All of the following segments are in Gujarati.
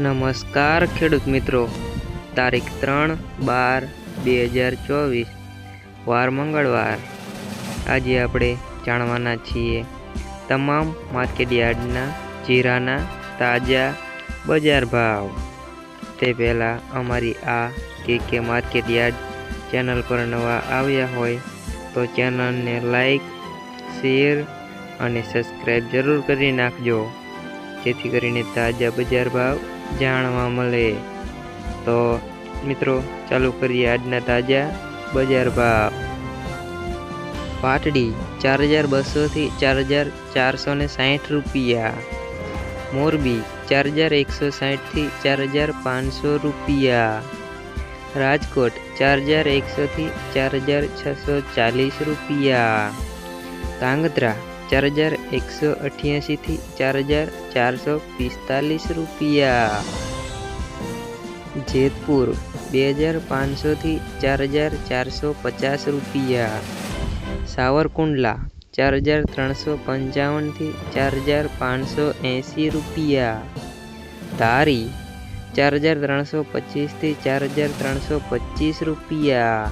નમસ્કાર ખેડૂત મિત્રો. તારીખ ત્રણ બાર બે હજાર ચોવીસ, વાર મંગળવાર. આજે આપણે જાણવાના છીએ તમામ માર્કેટ યાર્ડના જીરાના તાજા બજાર ભાવ. તે પહેલાં અમારી આ કે કે માર્કેટ યાર્ડ ચેનલ પર નવા આવ્યા હોય તો ચેનલને લાઈક, શેર અને સબસ્ક્રાઈબ જરૂર કરી નાખજો. જેથી કરીને તાજા બજાર ભાવ જાણવા મળે. તો મિત્રો, ચાલુ કરીએ આજના તાજા બજાર ભાવ. પાટડી ચાર હજાર બસોથી ચાર હજાર ચારસો ને સાઠ રૂપિયા. મોરબી ચાર હજાર એકસો સાઠથી ચાર હજાર પાંચસો રૂપિયા. રાજકોટ ચાર હજાર એકસોથી ચાર હજાર છસો ચાલીસ રૂપિયા. ધાંગધ્રા ચાર હજાર એકસો અઠ્યાસીથી ચાર હજાર ચારસો પિસ્તાલીસ રૂપિયા જેતપુર બે હજાર પાંચસોથી ચાર હજાર ચારસો પચાસ રૂપિયા સાવરકુંડલા ચાર હજાર ત્રણસો પંચાવનથી ચાર હજાર પાંચસો એંસી રૂપિયા ધારી ચાર હજાર ત્રણસો પચીસથી ચાર હજાર ત્રણસો પચીસ રૂપિયા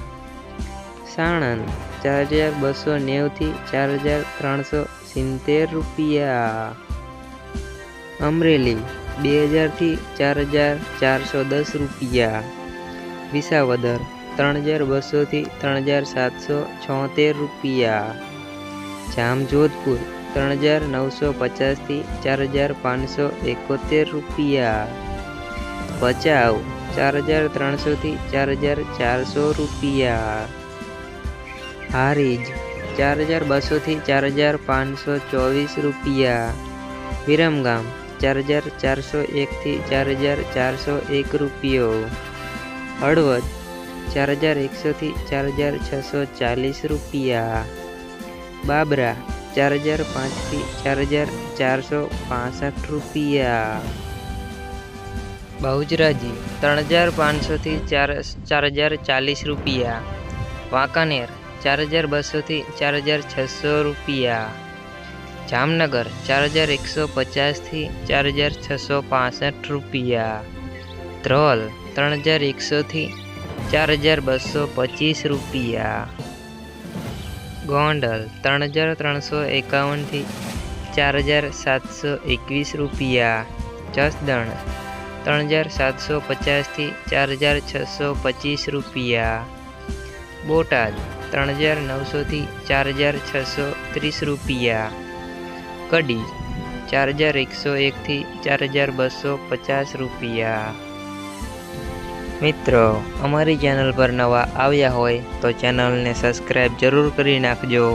સાણંદ ચાર હજાર બસો નેવથી ચાર હજાર ત્રણસો સિત્તેર રૂપિયા. અમરેલી, બે હજારથી ચાર હજાર ચારસો દસ રૂપિયા. વિસાવદર, ત્રણ હજાર બસોથી ત્રણ હજાર સાતસો છોતેર રૂપિયા. જામજોધપુર, ત્રણ હજાર નવસો પચાસથી ચાર હજાર પાંચસો એકોતેર રૂપિયા. ભચાઉ, ચાર હજાર ત્રણસોથી ચાર હજાર ચારસો રૂપિયા. હારીજ ચાર હજાર બસોથી ચાર હજાર પાંચસો ચોવીસ રૂપિયા. વિરમગામ, ચાર હજાર ચારસો એકથી ચાર હજાર ચારસો એક રૂપિયો. હળવદ, ચાર હજાર એકસોથી ચાર હજાર છસો ચાલીસ રૂપિયા. બાબરા, ચાર હજાર પાંચથી ચાર હજાર ચારસો પાસઠ રૂપિયા. બહુજરાજી, ત્રણ હજાર પાંચસોથી ચાર ચાર હજાર ચાલીસ રૂપિયા. વાંકાનેર ચાર હજાર બસોથી ચાર હજાર છસો રૂપિયા. જામનગર, ચાર હજાર એકસો પચાસથી ચાર હજાર છસો પાસઠ રૂપિયા. ધ્રોલ, ત્રણ હજાર એકસોથી ચાર હજાર બસો પચીસ રૂપિયા. ગોંડલ, ત્રણ હજાર ત્રણસો એકાવનથી ચાર હજાર સાતસો એકવીસ રૂપિયા. જસદણ, ત્રણ હજાર સાતસો પચાસથી ચાર હજાર છસો પચીસ રૂપિયા. બોટાદ ત્રણ હજાર નવસોથી ચાર હજાર છસો ત્રીસ રૂપિયા. કડી ચાર હજાર એકસો એકથી ચાર હજાર બસો પચાસ રૂપિયા. મિત્રો, અમારી ચેનલ પર નવા આવ્યા હોય તો ચેનલને સબસ્ક્રાઈબ જરૂર કરી નાખજો.